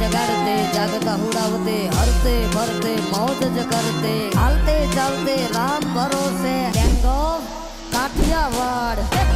જગાડતે જાગતા હુડાવતે હરતે ફરતે મોજ જ કરતે, હાલતે ચાલતે રામ ભરોસે. ગેંગ ઓફ કાઠિયાવાડ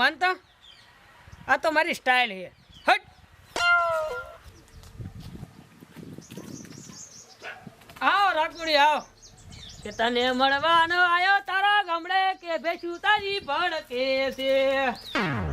માનતા? આ તો મારી સ્ટાઇલ છે. હટ! આવો રાખુડી આવો. કે તને મળવાનો આવ્યો તારા ગામડે કે બેસું તારી ભડકે છે?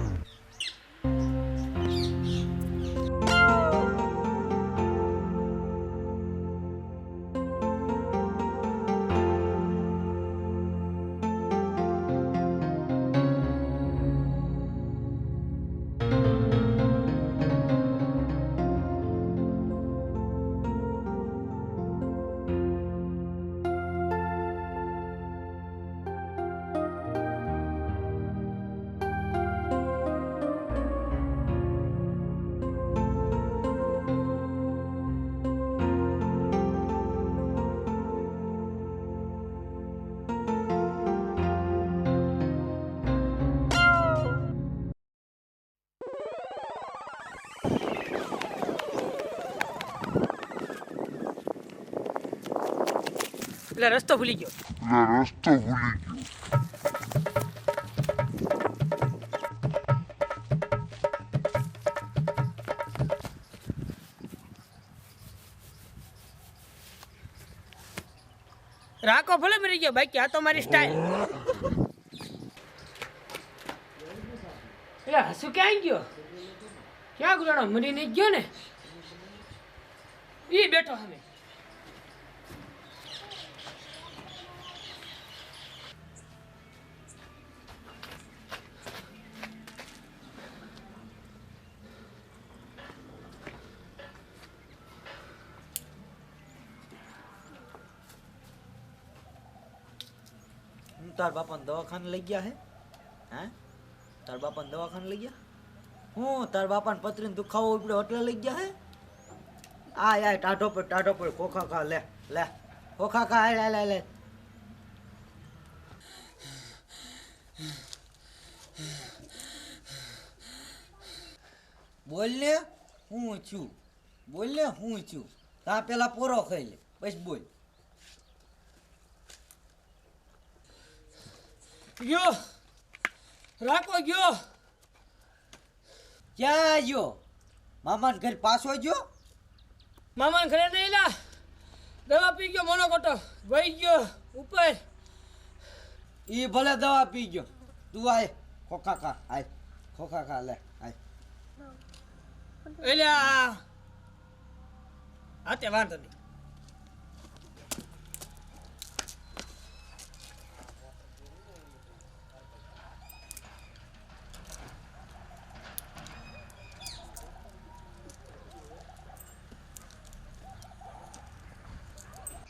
એટલે રસ્તો ભૂલી ગયો La resta ભૂલી ગયો રાખો ભલે મરી ગયો બાકી આ તો મારી સ્ટાઈલ એટલે હસુ ક્યાં ગયો ક્યાં ગુલાડો મરી નહીં ગયો ને એ બેઠો અમે તાર બાપાને દવાખાને લઈ ગયા હે? હે? તાર બાપાને દવાખાને લઈ ગયા? હું તાર બાપાને પતરીને દુખાવો ઉપડ્યો એટલે લઈ ગયા હે? આ યાર ટાઢો પર ટાઢો પર ખોખા ખા, લે લે, ખોખા ખા લે લે લે બોલ ને, હું છું, બોલ ને, હું છું. તા પેલા પોરો ખાઈ લે, બસ બોલ. ગયો. રાખો ગયો. ક્યાં ગયો? મામાને ઘર પાછો ગયો? મામાન ઘરે નહીં લા. દવા પી ગયો મોનો કોટો વહી ગયો ઉપર. એ ભલે દવા પી ગયો. તું આય ખોખા ખા આય. ખોખા ખા લે આય. એલા. હા તે વાંધો નહીં.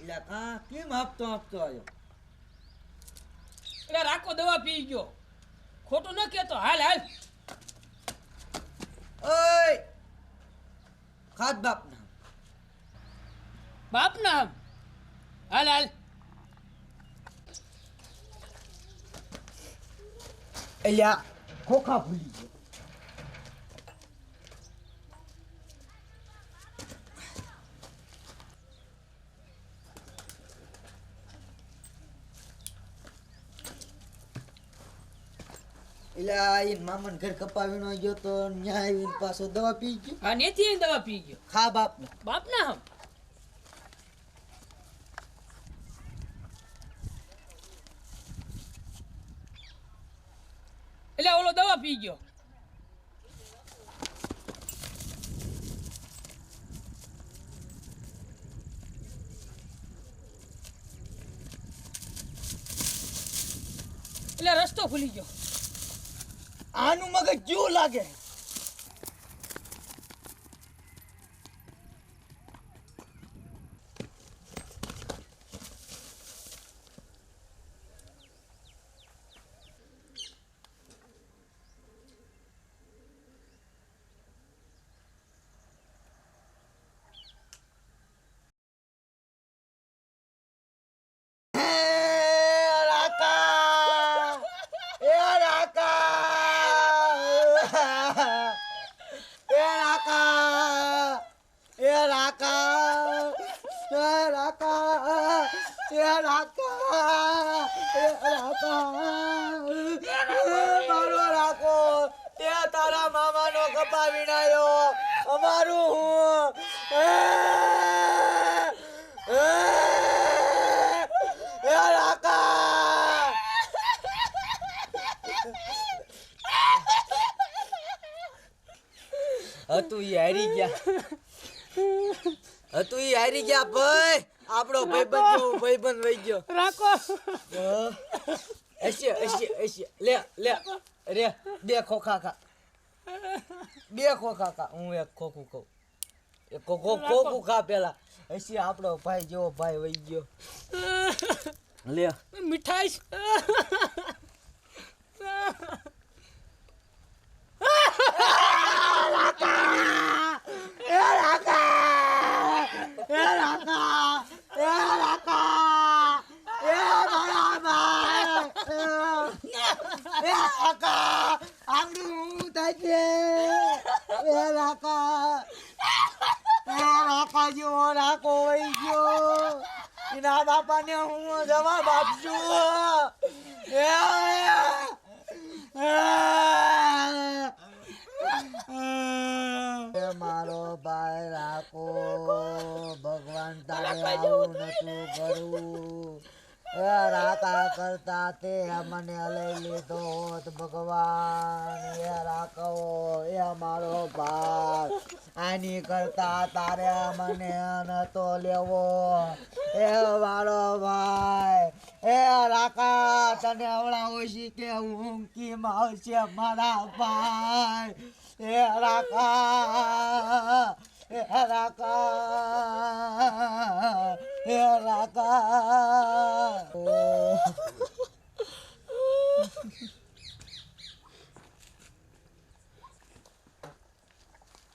એટલે કા કેમ આપતો આપતો આવ્યો? એટલે રાખો દવા પી ગયો. ખોટું ન કહેતો. હાલ હાલ. ઓય! ખાત બાપ નામ બાપ ના આમ. હાલ હાલ. એટલે આ ખોખા ભૂલી. એટલે આ મામાને ઘર કપાવીનો ગયો તો ન્યા આવીને પાછો દવા પી ગયો. હા નેથી દવા પી ગયો? ખા બાપ બાપ ના આમ એટલે ઓલો દવા પી ગયો. એટલે રસ્તો ખુલી ગયો. આનું મગજ જેવું લાગે? મારો રાખો તે તારા મામાનો કપા વિનાયો અમારું હું હતું એ હારી ગયા. હતું એ હારી ગયા, ભાઈ. આપણો ભાઈબંધ જેવો ભાઈબંધ વહી ગયો. રાખો. એસી એસી એસી લે લે. રે બે ખોખા ખા. બે ખોખા ખા. હું એક ખોખું કહું. એક ખોખો ખોખું ખા પેલા. એસી આપણો ભાઈ જેવો ભાઈ વહી ગયો. લે. મીઠાઈ. છે એ રાકા એ રાકા જેવો રાકો વહી ગયો એના બાપાને હું જવાબ આપશું. મારો ભાઈ રાખો. ભગવાન તારે આવું નતું કરવું એ રાકા કરતા તે મને લઈ લીધો હોત ભગવાન. એ રાખો, એ મારો ભાઈ આની કરતા તારે મને નતો લેવો. એ મારો ભાઈ, એ રાકા તને હવડાવો છી કે કી આવશે મારા ભાઈ. એ રાકા એ રાકા એ રાકા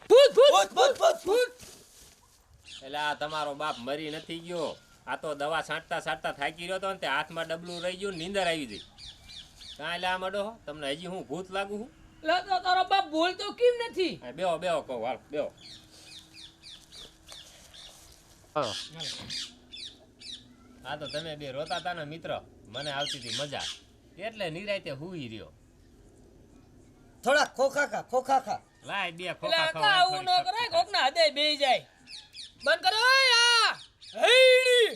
ભૂત ભૂત ભૂત ભૂત ભૂત ભૂત એટલે આ તમારો બાપ મરી નથી ગયો. આ તો દવા છાંટતા છાંટતા થાકી રહ્યો હતો ને તે હાથમાં ડબલું રહી ગયું નીંદર આવી ગઈ. કાંઈ એટલે આ મડો તમને હજી હું ભૂત લાગુ છું? લે તો તારો બાપ બોલતો કેમ નથી? બેહો બેહો કહો હાલ બેહો. હા. તો તમે બે રોતા હતા ને મિત્ર? મને આવતી હતી મજા. એટલે નિરાયતે હુઈ રહ્યો. થોડા ખોખા ખા ખોખા ખા. લાય બે ખોખા ખા આવું ન કરાય શક્તિ કોક ના હદે બેહી જાય. બંધ કરો યા હેડી